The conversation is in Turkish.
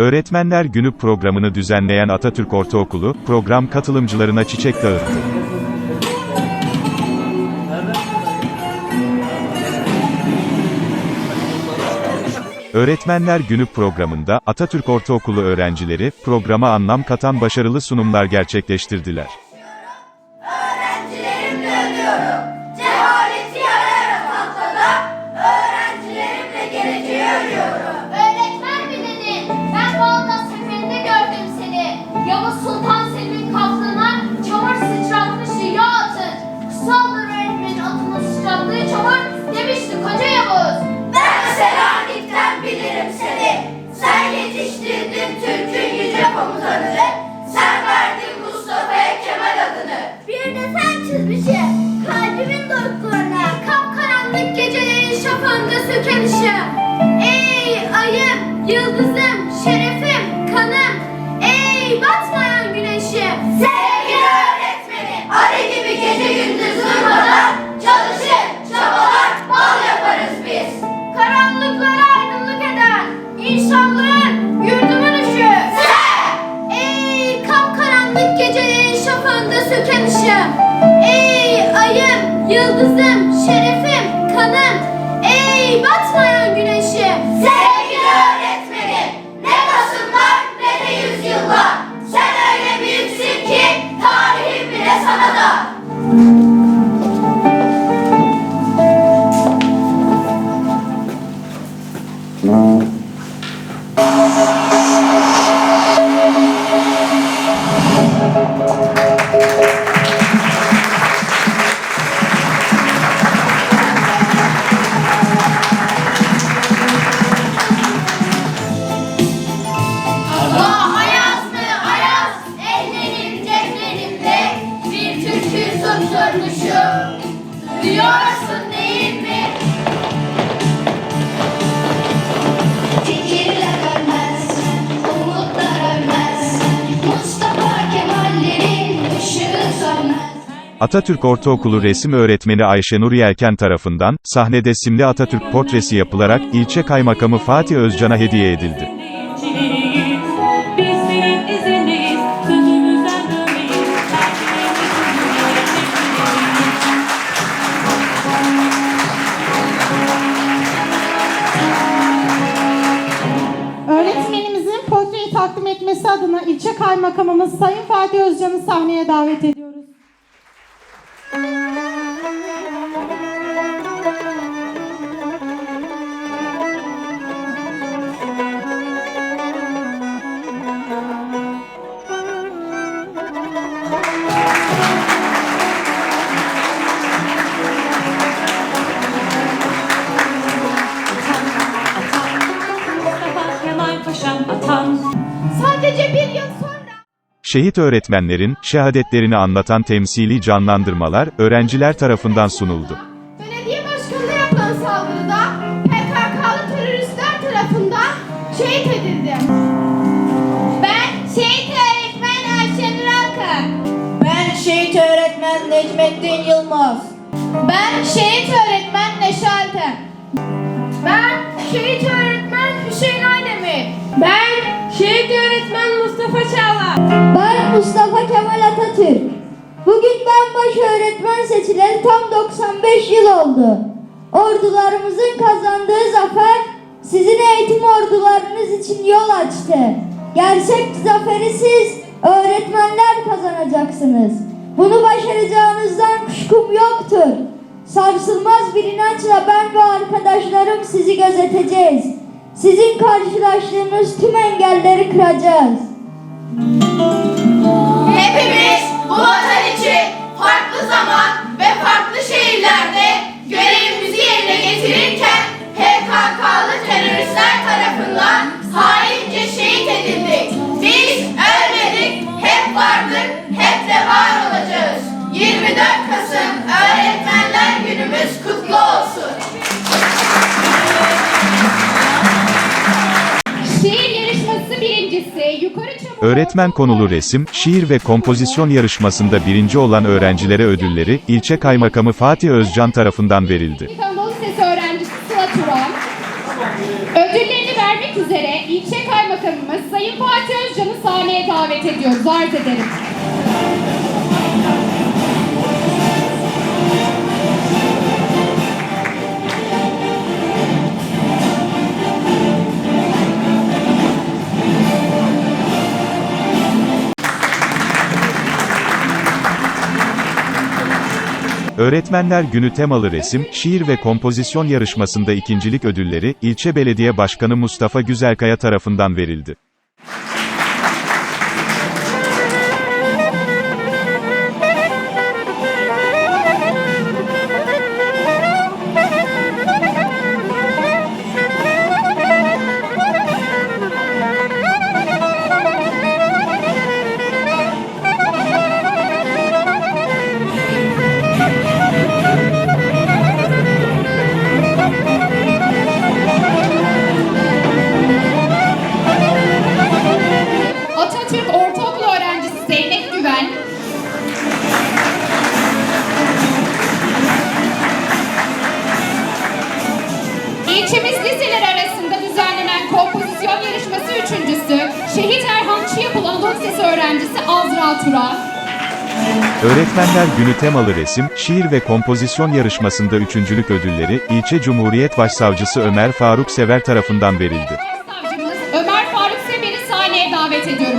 Öğretmenler Günü programını düzenleyen Atatürk Ortaokulu, program katılımcılarına çiçek dağıttı. Öğretmenler Günü programında Atatürk Ortaokulu öğrencileri programa anlam katan başarılı sunumlar gerçekleştirdiler. Öğrencilerimle ölüyorum. Yıldızım, şerefim, kanım. Ey batmayan güneşim. Sevgili öğretmenim, arı gibi gece gündüz durmadan çalışır, çabalar, bal yaparız biz. Karanlıklara aydınlık eden insanlığın Atatürk Ortaokulu resim öğretmeni Ayşenur Yelken tarafından, sahnede simli Atatürk portresi yapılarak, ilçe kaymakamı Fatih Özcan'a hediye edildi. Takdim etmesi adına ilçe kaymakamımız Sayın Fatih Özcan'ı sahneye davet ediyoruz. Mustafa Kemal Paşam atam. Sadece bir yıl sonra Şehit öğretmenlerin, şehadetlerini anlatan temsili canlandırmalar, öğrenciler tarafından sunuldu. belediye başkanına yapılan saldırıda PKK'lı teröristler tarafından şehit edildim. Ben şehit öğretmen Ayşenur Alkan. Ben şehit öğretmen Necmettin Yılmaz. Ben şehit öğretmen Neşe Alten. Ben şehit Mustafa Kemal Atatürk. Bugün ben baş öğretmen seçileli tam 95 yıl oldu. Ordularımızın kazandığı zafer sizin eğitim ordularınız için yol açtı. Gerçek zaferi siz öğretmenler kazanacaksınız. Bunu başaracağınızdan kuşkum yoktur. Sarsılmaz bir inançla ben ve arkadaşlarım sizi gözeteceğiz. Sizin karşılaştığınız tüm engelleri kıracağız. Hepimiz Öğretmen konulu resim, şiir ve kompozisyon yarışmasında birinci olan öğrencilere ödülleri, ilçe kaymakamı Fatih Özcan tarafından verildi. Ödüllerini vermek üzere ilçe kaymakamı Kaymakamımız Sayın Fatih Özcan'ı sahneye davet ediyoruz. Arz ederim. Öğretmenler Günü temalı resim, şiir ve kompozisyon yarışmasında ikincilik ödülleri, ilçe belediye başkanı Mustafa Güzelkaya tarafından verildi. Anadolu Lisesi öğrencisi Azra Tura, Öğretmenler Günü temalı resim, şiir ve kompozisyon yarışmasında üçüncülük ödülleri, ilçe Cumhuriyet Başsavcısı Ömer Faruk Sever tarafından verildi. Ömer Faruk Sever'i sahneye davet ederim.